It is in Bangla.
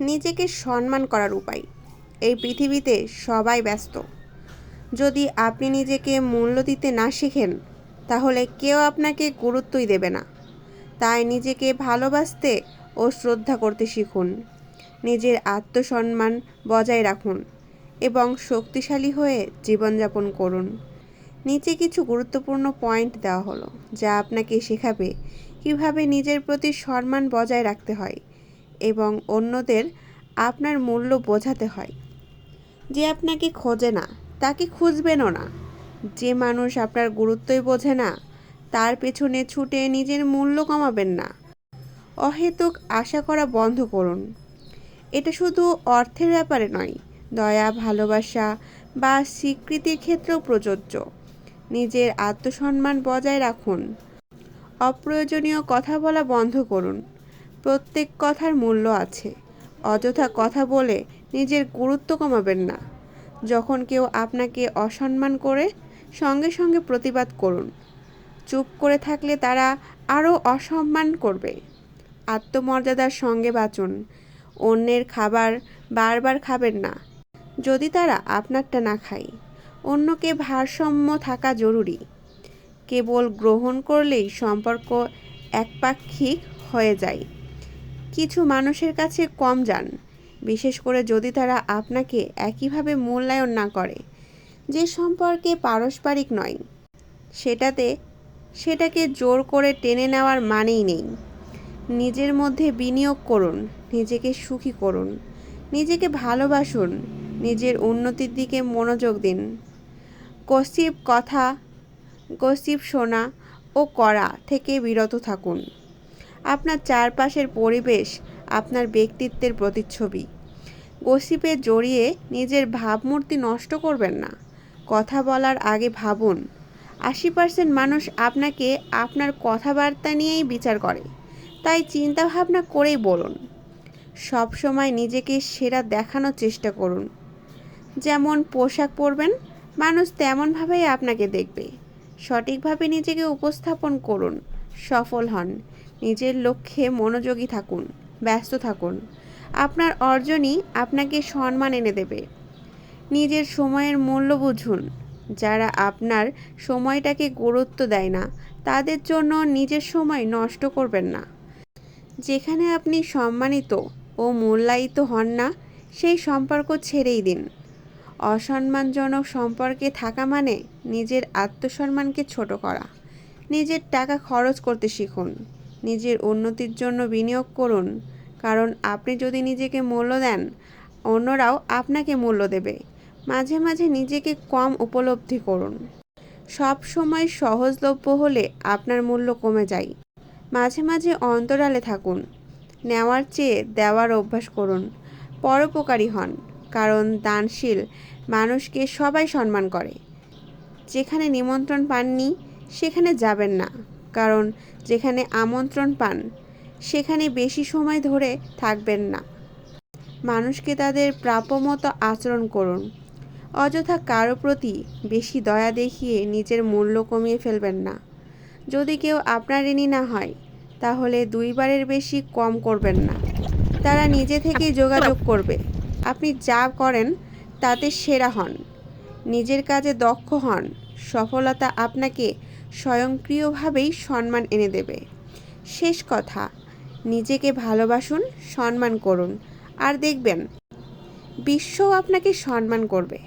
নিজেকে সম্মান করার উপায়। এই পৃথিবীতে সবাই ব্যস্ত। যদি আপনি নিজেকে মূল্য দিতে না শিখেন, তাহলে কেউ আপনাকে গুরুত্বই দেবে না। তাই নিজেকে ভালোবাসতে ও শ্রদ্ধা করতে শিখুন। নিজের আত্মসম্মান বজায় রাখুন এবং শক্তিশালী হয়ে জীবনযাপন করুন। নিচে কিছু গুরুত্বপূর্ণ পয়েন্ট দেওয়া হলো, যা আপনাকে শেখাবে কীভাবে নিজের প্রতি সম্মান বজায় রাখতে হয়। এবং অন্যদের আপনার মূল্য বোঝাতে হয়। যে আপনাকে খোঁজে না, তাকে খুঁজবেনও না। যে মানুষ আপনার গুরুত্বই বোঝে না, তার পেছনে ছুটে নিজের মূল্য কমাবেন না। অহেতুক আশা করা বন্ধ করুন। এটা শুধু অর্থের ব্যাপারে নয়, দয়া, ভালোবাসা বা স্বীকৃতির ক্ষেত্রেও প্রযোজ্য। নিজের আত্মসম্মান বজায় রাখুন। অপ্রয়োজনীয় কথা বলা বন্ধ করুন। প্রত্যেক কথার মূল্য আছে। অযথা কথা বলে নিজের গুরুত্ব কমাবেন না। যখন কেউ আপনাকে অসম্মান করে, সঙ্গে সঙ্গে প্রতিবাদ করুন। চুপ করে থাকলে তারা আরও অসম্মান করবে। আত্মমর্যাদার সঙ্গে বাঁচুন। অন্যের খাবার বারবার খাবেন না। যদি তারা আপনারটা না খায়, অন্যকে ভারসাম্য থাকা জরুরি। কেবল গ্রহণ করলেই সম্পর্ক একপাক্ষিক হয়ে যায়। কিছু মানুষের কাছে কম যান, বিশেষ করে যদি তারা আপনাকে একইভাবে মূল্যায়ন না করে, যে সম্পর্কে পারস্পরিক নয়। সেটাতে, সেটাকে জোর করে টেনে নেওয়ার মানেই নেই। নিজের মধ্যে বিনিয়োগ করুন, নিজেকে সুখী করুন, নিজেকে ভালোবাসুন, নিজের উন্নতির দিকে মনোযোগ দিন। গসিপ কথা, গসিপ শোনা ও করা থেকে বিরত থাকুন। আপনার চারপাশের পরিবেশ, আপনার ব্যক্তিত্বের প্রতিচ্ছবি। গসিপে জড়িয়ে নিজের ভাবমূর্তি নষ্ট করবেন না। কথা বলার আগে ভাবুন, আশি পার্সেন্ট মানুষ আপনাকে আপনার কথাবার্তা নিয়েই বিচার করে। তাই চিন্তা ভাবনা করেই বলুন। সব সময় নিজেকে সেরা দেখানোর চেষ্টা করুন। যেমন পোশাক পরবেন, মানুষ তেমনভাবেই আপনাকে দেখবে। সঠিকভাবে নিজেকে উপস্থাপন করুন, সফল হন। নিজের লক্ষ্যে মনোযোগী থাকুন, ব্যস্ত থাকুন। আপনার অর্জনই আপনাকে সম্মান এনে দেবে। নিজের সময়ের মূল্য বুঝুন। যারা আপনার সময়টাকে গুরুত্ব দেয় না, তাদের জন্য নিজের সময় নষ্ট করবেন না। যেখানে আপনি সম্মানিত ও মূল্যায়িত হন না, সেই সম্পর্ক ছেড়েই দিন। অসম্মানজনক সম্পর্কে থাকা মানে নিজের আত্মসম্মানকে ছোট করা। নিজের টাকা খরচ করতে শিখুন। নিজের উন্নতির জন্য বিনিয়োগ করুন। কারণ আপনি যদি নিজেকে মূল্য দেন, অন্যরাও আপনাকে মূল্য দেবে। মাঝে মাঝে নিজেকে কম উপলব্ধি করুন। সব সময় সহজলভ্য হলে আপনার মূল্য কমে যায়। মাঝে মাঝে অন্তরালে থাকুন। নেওয়ার চেয়ে দেওয়ার অভ্যাস করুন। পরোপকারী হন। কারণ দানশীল মানুষকে সবাই সম্মান করে। যেখানে নিমন্ত্রণ পাননি, সেখানে যাবেন না। কারণ যেখানে আমন্ত্রণ পান, সেখানে বেশি সময় ধরে থাকবেন না। মানুষকে তাদের প্রাপ্যমতো আচরণ করুন। অযথা কারও প্রতি বেশি দয়া দেখিয়ে নিজের মূল্য কমিয়ে ফেলবেন না। যদি কেউ আপনার ঋণী না হয়, তাহলে দুইবারের বেশি কম করবেন না। তারা নিজে থেকেই যোগাযোগ করবে। আপনি যা করেন, তাতে সেরা হন। নিজের কাজে দক্ষ হন। সফলতা আপনাকে স্বয়ংক্রিয়ভাবেই সম্মান এনে দেবে। শেষ কথা, নিজেকে ভালোবাসুন, সম্মান করুন। আর দেখবেন বিশ্ব আপনাকে সম্মান করবে।